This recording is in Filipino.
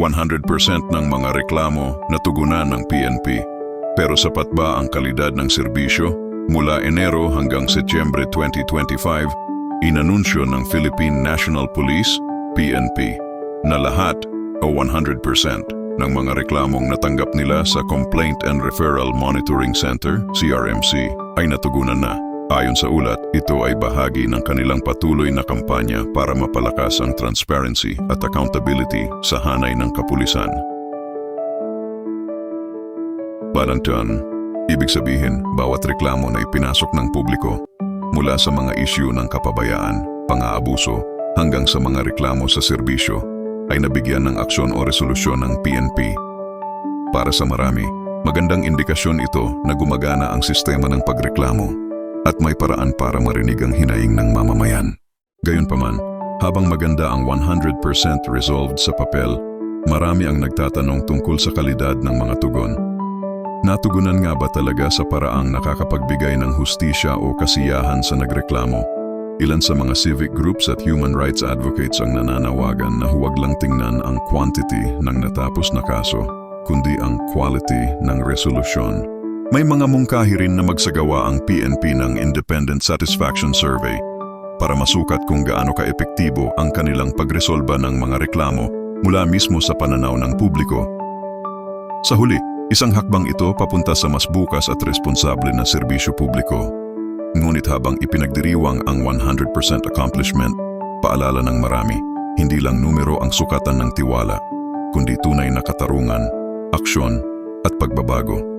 100% ng mga reklamo natugunan ng PNP. Pero sapat ba ang kalidad ng serbisyo? Mula Enero hanggang Setyembre 2025, inanunsyo ng Philippine National Police, PNP, na lahat o 100% ng mga reklamong natanggap nila sa Complaint and Referral Monitoring Center, CRMC, ay natugunan na. Ayon sa ulat, ito ay bahagi ng kanilang patuloy na kampanya para mapalakas ang transparency at accountability sa hanay ng kapulisan. Balantan, ibig sabihin bawat reklamo na ipinasok ng publiko mula sa mga isyu ng kapabayaan, pang-aabuso hanggang sa mga reklamo sa serbisyo ay nabigyan ng aksyon o resolusyon ng PNP. Para sa marami, magandang indikasyon ito na gumagana ang sistema ng pagreklamo at may paraan para marinig ang hinaing ng mamamayan. Gayunpaman, habang maganda ang 100% resolved sa papel, marami ang nagtatanong tungkol sa kalidad ng mga tugon. Natugunan nga ba talaga sa paraang nakakapagbigay ng hustisya o kasiyahan sa nagreklamo? Ilan sa mga civic groups at human rights advocates ang nananawagan na huwag lang tingnan ang quantity ng natapos na kaso, kundi ang quality ng resolusyon. May mga mungkahi rin na magsagawa ang PNP ng Independent Satisfaction Survey para masukat kung gaano kaepektibo ang kanilang pagresolba ng mga reklamo mula mismo sa pananaw ng publiko. Sa huli, isang hakbang ito papunta sa mas bukas at responsable na serbisyo publiko. Ngunit habang ipinagdiriwang ang 100% accomplishment, paalala ng marami, hindi lang numero ang sukatan ng tiwala, kundi tunay na katarungan, aksyon at pagbabago.